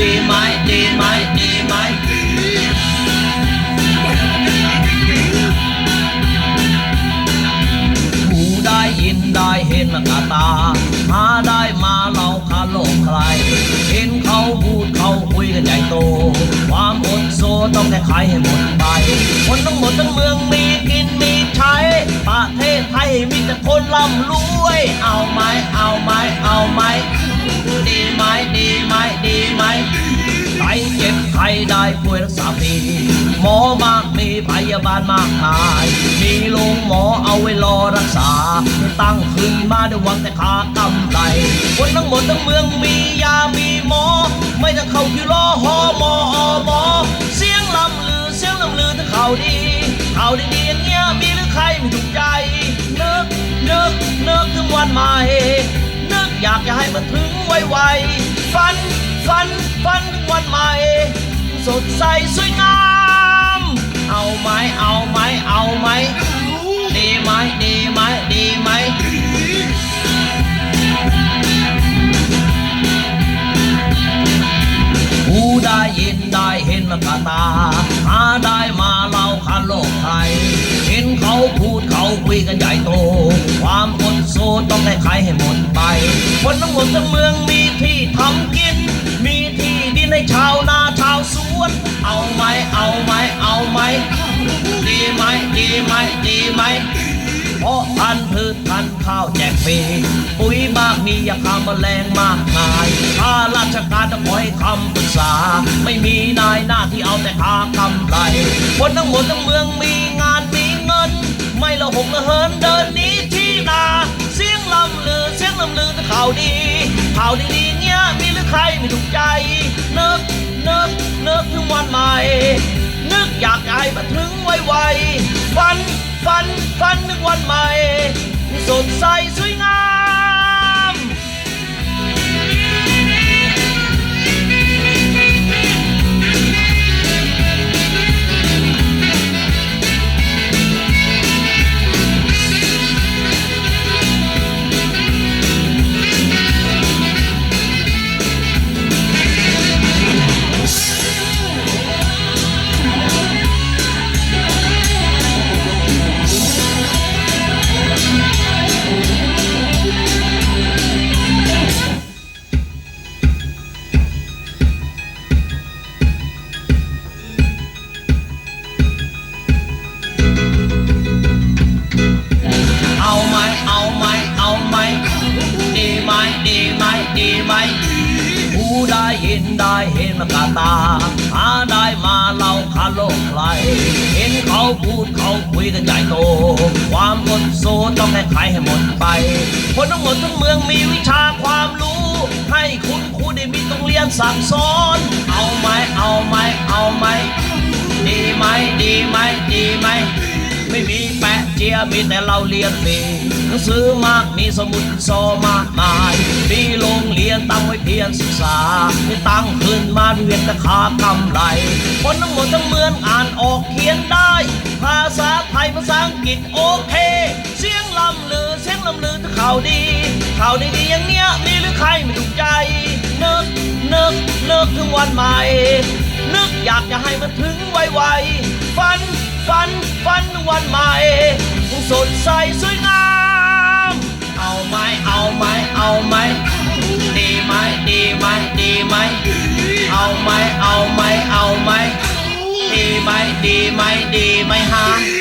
ดีไหมดีไหมดีไหมหูได้ยินได้เห็นกาตา หาได้มาเราคาโลกใคร เห็นเขาพูดเขาคุยกันใหญ่โต ความอดโซต้องแก้ไขให้หมดไป คนทั้งหมดทั้งเมืองมีกินมีใช้ ประเทศไทยมีแต่คนร่ำรวยเอามา ป่วยรักษาฟรีหมอมากมีพยาบาลมากมาย มีโรงหมอเอาไว้รอรักษาไม่ตั้งขึ้นมาด้วยหวังแต่ขากำไรคนทั้งหมดทั้งเมืองมียามีหมอ ไม่ต้องเข้าคิวรอหอหมออหมอ เสียงลำลือเสียงลำลือถ้าเขาดีเข่าวดีๆอย่างเงี้ยมีหรือใครไม่ถูกใจนึกนึกนึกถึงวันใหม่นึกอยากจะให้มันถึงไวๆฝันฝันฝันถึงวันใหม่ สดใสสวยงาม เอาไหมเอาไหมเอาไหมดีไหมดีไหมดีไหมผู้ได้ยินได้เห็นมากะตาหาได้มาเล่าคันโลกไทย เห็นเขาพูดเขาคุยกันใหญ่โต ความอดโซต้องให้ใครให้หมดไป คนทั้งหมดทั้งเมืองมีที่ทำกิน มีที่ดินให้ชาวนาชาวสวนเอาไหมเอาไหมเอาไหมดีไหมดีไหมดีไหมเพราะพันพืชพันข้าวแจกฟรีปุ๋ยมากมียาฆ่าแมลงมากมายข้าราชการต้องคอยคำปรึกษา ไม่มีนายหน้าที่เอาแต่หากำไรคนทั้งหมดทั้งเมืองมีงานมีเงิน ไม่ละหกละเหินเดินนี้ที่นาเสียงลำลือเสียงลำลือแต่ข่าวดีข่าวดีๆเงี้ยมีหรือใครไม่ถูกใจเนึก บันถึงไวไวฝันฝันฝันหนึ่งวันใหม่สดใสสวย นได้เห็นมากาตา หาได้มาเล่าคาโลกใคร เห็นเขาพูดเขาคุยกันใหญ่โต ความอดโซต้องแก้ไขให้หมดไป คนทั้งหมดทั้งเมืองมีวิชาความรู้ ให้คุณครูได้มีต้องเรียนสั่งสอน เอาไหมเอาไหมเอาไหมดีไหมดีไหมดีไหมไม่มีแปะเจียมีแต่เราเรียนฟรีหนังสือมากมีสมุดโซมากมาย ยเพียงศึกษาไม่ตั้งขึ้นมาเพียงแต่ขากำไรคนทั้งหมดทั้งเมืองอ่านออกเขียนได้ ภาษาไทยภาษาอังกฤษโอเค เสียงลำลือเสียงลำลือถ้าข่าวดีข่าวดีๆอย่างเนี้ยมีหรือใครไม่ถูกใจนึกนึกนึกถึงวันใหม่นึกอยากจะให้มันถึงไวๆฝันฝันฝันวันใหม่สดใส มเอาไหมเอาไหมเอาไหมดีไหมดีไหมดีไหมฮะ